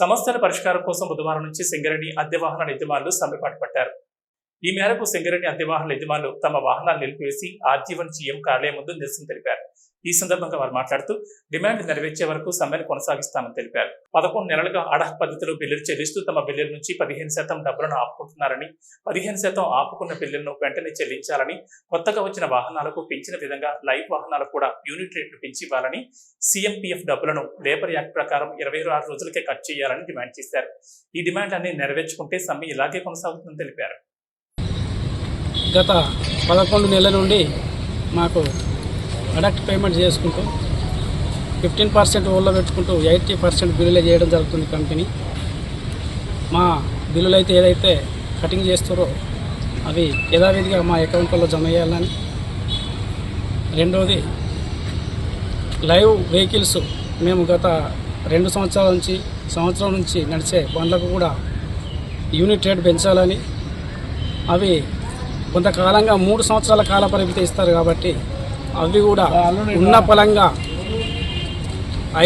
సమస్యల పరిష్కారం కోసం బుధవారం నుంచి సింగరేణి అద్దె వాహనాల యజమానులు సమ్మెపాటు పట్టారు. ఈ మేరకు సింగరేణి అద్దె వాహనాల యజమానులు తమ వాహనాలు నిలిపివేసి ఆర్జీవన్ సీఎం కార్యాలయం ముందు నిరసన తెలిపారు. ఈ సందర్భంగా వారు మాట్లాడుతూ డిమాండ్ నెరవేర్చే వరకు సమ్మెను కొనసాగిస్తామని తెలిపారు. పదకొండు నెలలుగా అడహ పద్ధతిలో బిల్లులు చెల్లిస్తూ తమ బిల్లుల నుంచి పదిహేను శాతం డబ్బులను ఆపుకుంటున్నారని పదిహేను శాతం ఆపుకున్న బిల్లులను వెంటనే చెల్లించాలని కొత్తగా వచ్చిన వాహనాలకు పెంచిన విధంగా లైవ్ వాహనాలకు కూడా యూనిట్ రేట్లు పెంచి ఇవ్వాలని సీఎంపీఎఫ్ డబ్బులను లేబర్ యాక్ట్ ప్రకారం ఇరవై ఆరు రోజులకే కట్ చేయాలని డిమాండ్ చేశారు. ఈ డిమాండ్ అన్ని నెరవేర్చుకుంటే సమ్మె ఇలాగే కొనసాగుతుందని తెలిపారు. గత పదకొండు నెలల నుండి మాకు అడక్ట్ పేమెంట్ చేసుకుంటూ ఫిఫ్టీన్ పర్సెంట్ ఓళ్ళో పెట్టుకుంటూ ఎయిటీ పర్సెంట్ బిల్లులే చేయడం జరుగుతుంది కంపెనీ. మా బిల్లులు అయితే ఏదైతే కటింగ్ చేస్తారో అవి యథావిధిగా మా అకౌంట్లో జమ చేయాలని. రెండవది లైవ్ వెహికల్స్ మేము గత రెండు సంవత్సరాల నుంచి సంవత్సరం నుంచి నడిచే బండ్లకు కూడా యూనిట్ రేట్ పెంచాలని. అవి కొంతకాలంగా మూడు సంవత్సరాల కాల పరిమితి ఇస్తారు కాబట్టి అవి కూడా ఉన్న పలంగా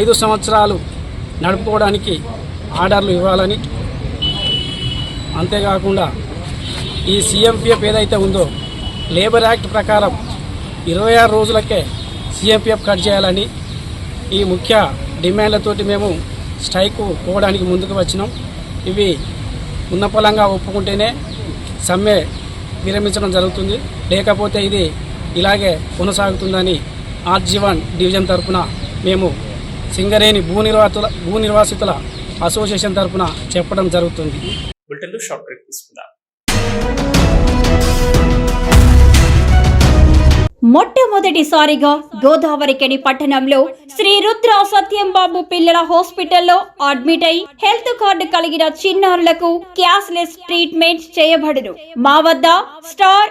ఐదు సంవత్సరాలు నడుపుకోవడానికి ఆర్డర్లు ఇవ్వాలని అంతేకాకుండా ఈ సీఎంపీఎఫ్ ఏదైతే ఉందో లేబర్ యాక్ట్ ప్రకారం ఇరవై ఆరు రోజులకే సీఎంపీఎఫ్ కట్ చేయాలని ఈ ముఖ్య డిమాండ్లతోటి మేము స్ట్రైక్ పోవడానికి ముందుకు వచ్చినాం. ఇవి ఉన్న పలంగా ఒప్పుకుంటేనే సమ్మె విరమించడం జరుగుతుంది. లేకపోతే ఇది ఇలాగే కొనసాగుతుందని ఆర్జీవన్ డివిజన్ తరఫున మేము సింగరేణి భూ నిర్వాతుల భూ నిర్వాసితుల అసోసియేషన్ తరఫున చెప్పడం జరుగుతుంది. బులెటిన్లో షార్ట్ బ్రేక్ తీసుకుందాం. మొట్టమొదటిసారిగా గోదావరికని పట్టణంలో శ్రీ రుద్ర సత్యం బాబు పిల్లల హాస్పిటల్లో అడ్మిట్ అయి హెల్త్ కార్డు కలిగిన చిన్నారులకు క్యాష్లెస్ ట్రీట్మెంట్ చేయబడును. మా వద్ద స్టార్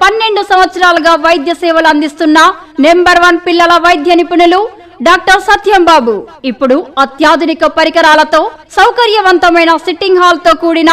పన్నెండు సంవత్సరాలుగా వైద్య సేవలు అందిస్తున్న నెంబర్ వన్ పిల్లల వైద్య నిపుణులు డాక్టర్ సత్యం బాబు. ఇప్పుడు అత్యాధునిక పరికరాలతో సౌకర్యవంతమైన సిట్టింగ్ హాల్తో కూడిన